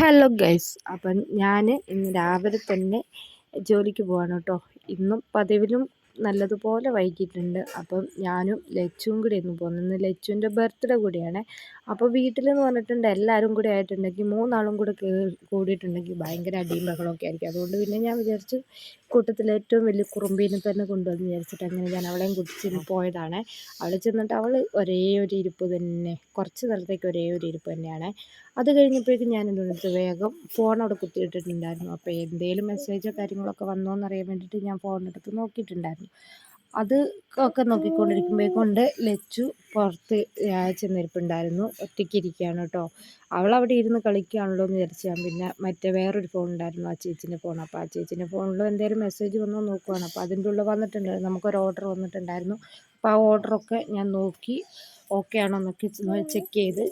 Hello guys അപ്പം ഞാൻ ഇന്ന് രാവിലെ തന്നെ ജോലിക്ക് പോവാണ് കേട്ടോ. ഇന്നും പതിവിലും നല്ലതുപോലെ വൈകിട്ടുണ്ട് അപ്പം ഞാനും ലച്ചുവും കൂടി ഇന്ന് പോകുന്നത് ലച്ചുവിന്റെ ബർത്ത്ഡേ കൂടിയാണ്. അപ്പോൾ വീട്ടിലെന്ന് പറഞ്ഞിട്ടുണ്ട് എല്ലാവരും കൂടി ആയിട്ടുണ്ടെങ്കിൽ മൂന്നാളും കൂടെ കൂടിയിട്ടുണ്ടെങ്കിൽ ഭയങ്കര അടിയും ബഹളമൊക്കെ ആയിരിക്കും. അതുകൊണ്ട് പിന്നെ ഞാൻ വിചാരിച്ചു കൂട്ടത്തിലെ ഏറ്റവും വലിയ കുറുമ്പീനെ തന്നെ കൊണ്ടുവന്ന് വിചാരിച്ചിട്ട് അങ്ങനെ ഞാൻ അവളെയും കുടിച്ച് പോയതാണ്. അവൾ ചെന്നിട്ട് അവൾ ഒരേ ഒരു ഇരിപ്പ് തന്നെ കുറച്ച് നേരത്തേക്ക് ഒരേ ഒരു ഇരിപ്പ് തന്നെയാണ്. അത് കഴിഞ്ഞപ്പോഴേക്കും ഞാൻ എന്ത് വേഗം ഫോൺ അവിടെ കുത്തിയിട്ടിട്ടുണ്ടായിരുന്നു. അപ്പോൾ എന്തെങ്കിലും മെസ്സേജോ കാര്യങ്ങളൊക്കെ വന്നോ എന്നറിയാൻ വേണ്ടിയിട്ട് ഞാൻ ഫോണെടുത്ത് നോക്കിയിട്ടുണ്ടായിരുന്നു. അത് ഒക്കെ നോക്കിക്കൊണ്ടിരിക്കുമ്പോൾ കൊണ്ട് ലച്ചു പുറത്ത് ചെന്നിരിപ്പുണ്ടായിരുന്നു. ഒറ്റയ്ക്ക് ഇരിക്കുകയാണ് കേട്ടോ അവൾ അവിടെ ഇരുന്ന് കളിക്കുകയാണല്ലോ എന്ന് വിചാരിച്ചാൽ ഞാൻ പിന്നെ മറ്റേ വേറൊരു ഫോൺ ഉണ്ടായിരുന്നു ആ ചേച്ചീന്റെ ഫോൺ. അപ്പോൾ ആ ചേച്ചീന്റെ ഫോണിൽ എന്തെങ്കിലും മെസ്സേജ് വന്നോ നോക്കുവാണ്. അപ്പോൾ അതിന്റെ ഉള്ളിൽ വന്നിട്ടുണ്ടായിരുന്നു. നമുക്കൊരു ഓർഡർ വന്നിട്ടുണ്ടായിരുന്നു. അപ്പോൾ ആ ഓർഡറൊക്കെ ഞാൻ നോക്കി ഓക്കെ ആണോ എന്നൊക്കെ ചെക്ക് ചെയ്ത്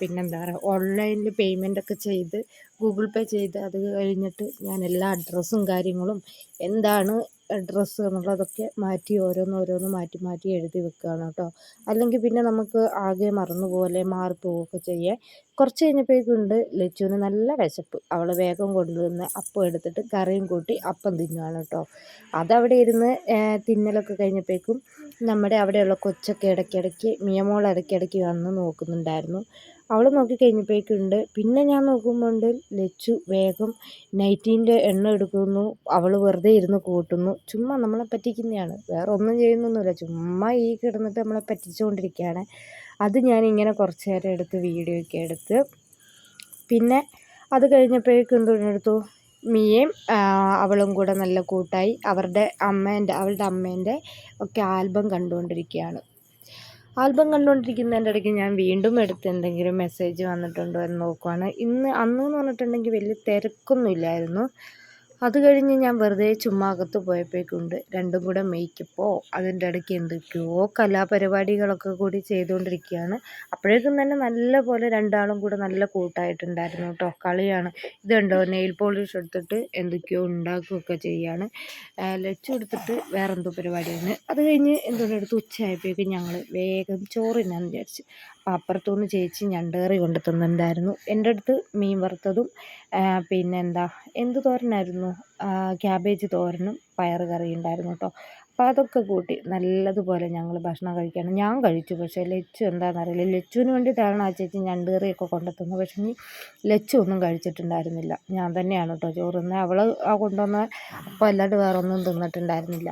പിന്നെന്താ പറയുക ഓൺലൈനിൽ പേയ്മെന്റ് ഒക്കെ ചെയ്ത് ഗൂഗിൾ പേ ചെയ്ത് അത് കഴിഞ്ഞിട്ട് ഞാൻ എല്ലാ അഡ്രസ്സും കാര്യങ്ങളും എന്താണ് അഡ്രസ്സ് എന്നുള്ളതൊക്കെ മാറ്റി ഓരോന്ന് ഓരോന്ന് മാറ്റി മാറ്റി എഴുതി വെക്കുകയാണ് കേട്ടോ. അല്ലെങ്കിൽ പിന്നെ നമുക്ക് ആകെ മറന്നു പോലെ മാറിപ്പോവുകയൊക്കെ ചെയ്യേ. കുറച്ച് കഴിഞ്ഞപ്പോഴേക്കുണ്ട് ലച്ചുവിന് നല്ല വിശപ്പ്. അവൾ വേഗം കൊണ്ടുവന്ന് അപ്പം എടുത്തിട്ട് കറിയും കൂട്ടി അപ്പം തിന്നുകയാണ് കേട്ടോ. അതവിടെ ഇരുന്ന് തിന്നലൊക്കെ കഴിഞ്ഞപ്പോഴേക്കും നമ്മുടെ അവിടെയുള്ള കൊച്ചൊക്കെ ഇടയ്ക്കിടയ്ക്ക് മിയമോൾ ഇടയ്ക്കിടയ്ക്ക് വന്ന് നോക്കുന്നുണ്ടായിരുന്നു. അവൾ നോക്കി കഴിഞ്ഞപ്പോഴേക്കുണ്ട്. പിന്നെ ഞാൻ നോക്കുമ്പോണ്ട് ലച്ചു വേഗം നൈറ്റീന്റെ എണ്ണ എടുക്കുന്നു. അവൾ വെറുതെ ഇരുന്ന് കൂട്ടുന്നു. ചുമ്മാ നമ്മളെ പറ്റിക്കുന്നതാണ് വേറെ ഒന്നും ചെയ്യുന്നൊന്നുമില്ല. ചുമ്മാ ഈ കിടന്നിട്ട് നമ്മളെ പറ്റിച്ചുകൊണ്ടിരിക്കുകയാണ്. അത് ഞാനിങ്ങനെ കുറച്ച് നേരം എടുത്ത് വീഡിയോ ഒക്കെ എടുത്ത് പിന്നെ അത് കഴിഞ്ഞപ്പോഴേക്കും എന്തെടുത്തു മിയയും അവളും കൂടെ നല്ല കൂട്ടായി. അവരുടെ അമ്മേന്റെ അവളുടെ അമ്മേന്റെ ഒക്കെ ആൽബം കണ്ടുകൊണ്ടിരിക്കുകയാണ്. ആൽബം കണ്ടുകൊണ്ടിരിക്കുന്നതിന്റെ ഇടയ്ക്ക് ഞാൻ വീണ്ടും എടുത്ത് എന്തെങ്കിലും മെസ്സേജ് വന്നിട്ടുണ്ടോ എന്ന് നോക്കുവാണ്. ഇന്ന് അന്ന് എന്ന് പറഞ്ഞിട്ടുണ്ടെങ്കിൽ വലിയ തിരക്കൊന്നുമില്ലായിരുന്നു. അത് കഴിഞ്ഞ് ഞാൻ വെറുതെ ചുമ്മാ അകത്ത് പോയപ്പോഴേക്കുണ്ട്. രണ്ടും കൂടെ മേക്കപ്പോ അതിന്റെ ഇടയ്ക്ക് എന്തൊക്കെയോ കലാപരിപാടികളൊക്കെ കൂടി ചെയ്തുകൊണ്ടിരിക്കുകയാണ്. അപ്പോഴേക്കും തന്നെ നല്ല പോലെ രണ്ടാളും കൂടെ നല്ല കൂട്ടായിട്ടുണ്ടായിരുന്നു കേട്ടോ. കളിയാണ്. ഇതുണ്ടോ നെയിൽ പോളിഷ് എടുത്തിട്ട് എന്തൊക്കെയോ ഉണ്ടാക്കുകയൊക്കെ ചെയ്യാണ്. ലച്ചു എടുത്തിട്ട് വേറെന്തോ പരിപാടിയാണ്. അത് കഴിഞ്ഞ് എന്തുകൊണ്ടെടുത്ത് എടുത്ത് ഉച്ചയായപ്പോഴേക്കും ഞങ്ങൾ വേഗം ചോറിനാന്ന് വിചാരിച്ച്. അപ്പുറത്തുനിന്ന് ചേച്ചി ഞണ്ടേറി കൊണ്ട് തന്നിട്ടുണ്ടായിരുന്നു എന്റെ അടുത്ത് മീൻ വറുത്തതും പിന്നെ എന്താ എന്ത് തോരനായിരുന്നു? ക്യാബേജ് തോരനും പയർ കറിയും ഉണ്ടായിരുന്നു കേട്ടോ അപ്പോൾ അതൊക്കെ കൂട്ടി നല്ലതുപോലെ ഞങ്ങൾ ഭക്ഷണം കഴിക്കുകയാണ് ഞാൻ കഴിച്ചു. പക്ഷേ ലച്ചു എന്താണെന്നറിയില്ല ലച്ചുവിന് വേണ്ടിയിട്ടാണ് ആ ചേച്ചി ഞണ്ടേറിയൊക്കെ കൊണ്ടെത്തുന്നത് പക്ഷേ ഇനി ലച്ചു ഒന്നും കഴിച്ചിട്ടുണ്ടായിരുന്നില്ല. ഞാൻ തന്നെയാണ് കേട്ടോ ചോറ് തിന്നത്. അവൾ ആ കൊണ്ടുവന്ന അപ്പോൾ അല്ലാണ്ട് വേറൊന്നും തിന്നിട്ടുണ്ടായിരുന്നില്ല.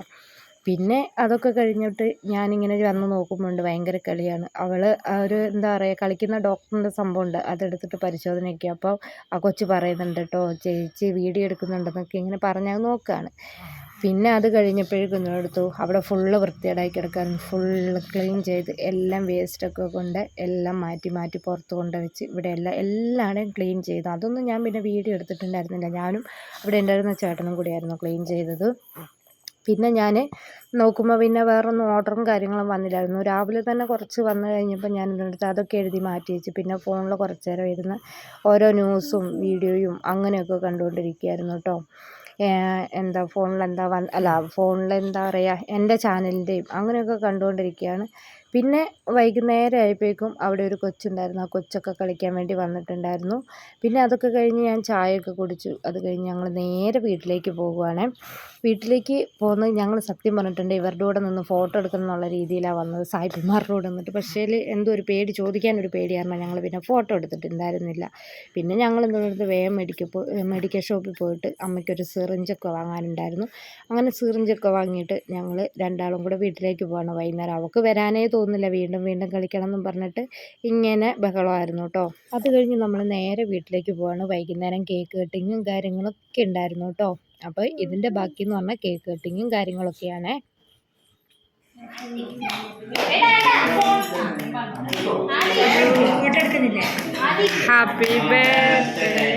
പിന്നെ അതൊക്കെ കഴിഞ്ഞിട്ട് ഞാനിങ്ങനെ വന്ന് നോക്കുമ്പോണ്ട് ഭയങ്കര കളിയാണ്. അവൾ ഒരു എന്താ പറയുക കളിക്കുന്ന ഡോക്ടറിന്റെ സംഭവമുണ്ട്. അതെടുത്തിട്ട് പരിശോധനയൊക്കെ. അപ്പോൾ ആ കൊച്ച് പറയുന്നുണ്ട് കേട്ടോ ചേച്ചി വീഡിയോ എടുക്കുന്നുണ്ടെന്നൊക്കെ ഇങ്ങനെ പറഞ്ഞാൽ നോക്കുകയാണ് പിന്നെ അത് കഴിഞ്ഞപ്പോഴേക്കും എടുത്തു. അവിടെ ഫുള്ള് വൃത്തികേടായി കിടക്കാൻ ഫുള്ള് ക്ലീൻ ചെയ്ത് എല്ലാം വേസ്റ്റൊക്കെ കൊണ്ട് എല്ലാം മാറ്റി മാറ്റി പുറത്ത് കൊണ്ട് വെച്ച് ഇവിടെ എല്ലാം എല്ലാവരുടെയും ക്ലീൻ ചെയ്തു. അതൊന്നും ഞാൻ പിന്നെ വീഡിയോ എടുത്തിട്ടുണ്ടായിരുന്നില്ല. ഞാനും അവിടെ ഉണ്ടായിരുന്ന ചേട്ടനും കൂടിയായിരുന്നു ക്ലീൻ ചെയ്തത്. പിന്നെ ഞാൻ നോക്കുമ്പോൾ പിന്നെ വേറൊന്നും ഓർഡറും കാര്യങ്ങളും വന്നില്ലായിരുന്നു. രാവിലെ തന്നെ കുറച്ച് വന്നു കഴിഞ്ഞപ്പോൾ ഞാൻ എടുത്ത് അതൊക്കെ എഴുതി മാറ്റി വെച്ച്. പിന്നെ ഫോണിൽ കുറച്ച് നേരം ഇരുന്ന് ഓരോ ന്യൂസും വീഡിയോയും അങ്ങനെയൊക്കെ കണ്ടുകൊണ്ടിരിക്കുകയായിരുന്നു കേട്ടോ എന്താ ഫോണിൽ എന്താ വന്ന് അല്ല ഫോണിൽ എന്താ പറയുക എന്റെ ചാനലിന്റെയും അങ്ങനെയൊക്കെ കണ്ടുകൊണ്ടിരിക്കുകയാണ്. പിന്നെ വൈകുന്നേരം ആയപ്പോഴേക്കും അവിടെ ഒരു കൊച്ചുണ്ടായിരുന്നു. ആ കൊച്ചൊക്കെ കളിക്കാൻ വേണ്ടി വന്നിട്ടുണ്ടായിരുന്നു. പിന്നെ അതൊക്കെ കഴിഞ്ഞ് ഞാൻ ചായയൊക്കെ കുടിച്ചു. അത് കഴിഞ്ഞ് ഞങ്ങൾ നേരെ വീട്ടിലേക്ക് പോകുവാണ്. വീട്ടിലേക്ക് പോകുന്നത് ഞങ്ങൾ സത്യം പറഞ്ഞിട്ടുണ്ട് ഇവരുടെ കൂടെ നിന്ന് ഫോട്ടോ എടുക്കണം എന്നുള്ള രീതിയിലാണ് വന്നത്. സായിപ്പന്മാരുടെ കൂടെ നിന്നിട്ട്. പക്ഷേ എന്തോ ഒരു പേടി ചോദിക്കാൻ ഒരു പേടി കാരണം ഞങ്ങൾ പിന്നെ ഫോട്ടോ എടുത്തിട്ടുണ്ടായിരുന്നില്ല. പിന്നെ ഞങ്ങൾ എന്തെടുത്ത് വേഗം മെഡിക്കൽ മെഡിക്കൽ ഷോപ്പിൽ പോയിട്ട് അമ്മയ്ക്കൊരു സിറിഞ്ചൊക്കെ വാങ്ങാനുണ്ടായിരുന്നു. അങ്ങനെ സിറിഞ്ചൊക്കെ വാങ്ങിയിട്ട് ഞങ്ങൾ രണ്ടാളും കൂടെ വീട്ടിലേക്ക് പോകണം വൈകുന്നേരം അവൾക്ക് വരാനേ തോന്നുന്നില്ല. വീണ്ടും വീണ്ടും കളിക്കണം എന്നും പറഞ്ഞിട്ട് ഇങ്ങനെ ബഹളമായിരുന്നു കേട്ടോ. അത് കഴിഞ്ഞ് നമ്മൾ നേരെ വീട്ടിലേക്ക് പോവാണ്. വൈകുന്നേരം കേക്ക് കട്ടിങ്ങും കാര്യങ്ങളൊക്കെ ഉണ്ടായിരുന്നു കേട്ടോ. അപ്പോൾ ഇതിന്റെ ബാക്കി എന്ന് പറഞ്ഞാൽ കേക്ക് കട്ടിങ്ങും കാര്യങ്ങളൊക്കെയാണ് ഹാപ്പി ബർത്ത്ഡേ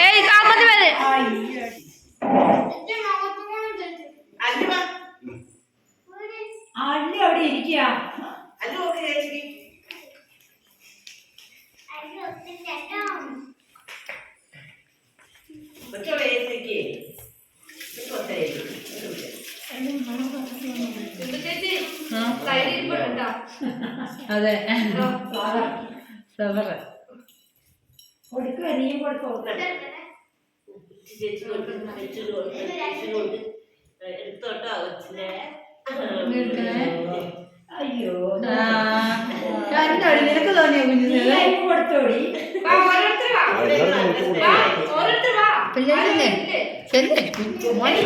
ഏയ് കാപ്പത്തി വരെ അല്ലി അവിടെ ഇരിക്കുക ഒത്തിരി അതെ. ഫ്ലവർ കൊടുക്കുക നീ കൊടുക്കോ അയ്യോ. കണ്ടോടി നിനക്ക് തോന്നിയോ കുഞ്ഞിനെ? കൊടുത്തോടി. പിള്ളേരില്ലേ? ചെല്ലേ? മോനെ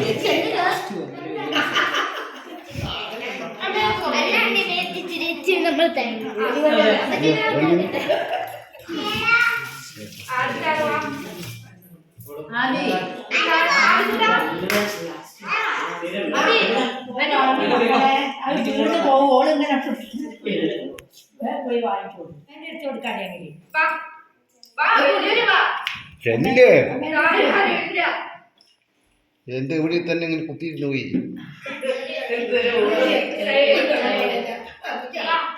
ഓളിങ്ങനെ പോയി വാങ്ങിക്കോളൂ എന്നെ എടുത്തു കൊടുക്കാണെങ്കിൽ ചെല്ല്. എന്റെ ഇവിടെ തന്നെ ഇങ്ങനെ കുത്തിയിരുന്നു പോയി.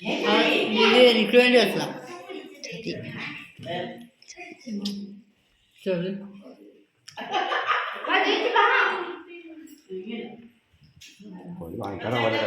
എനിക്ക് വേണ്ടി വെച്ചതാ. ശരി. പോയി വാങ്ങിക്കാനാ പോലെ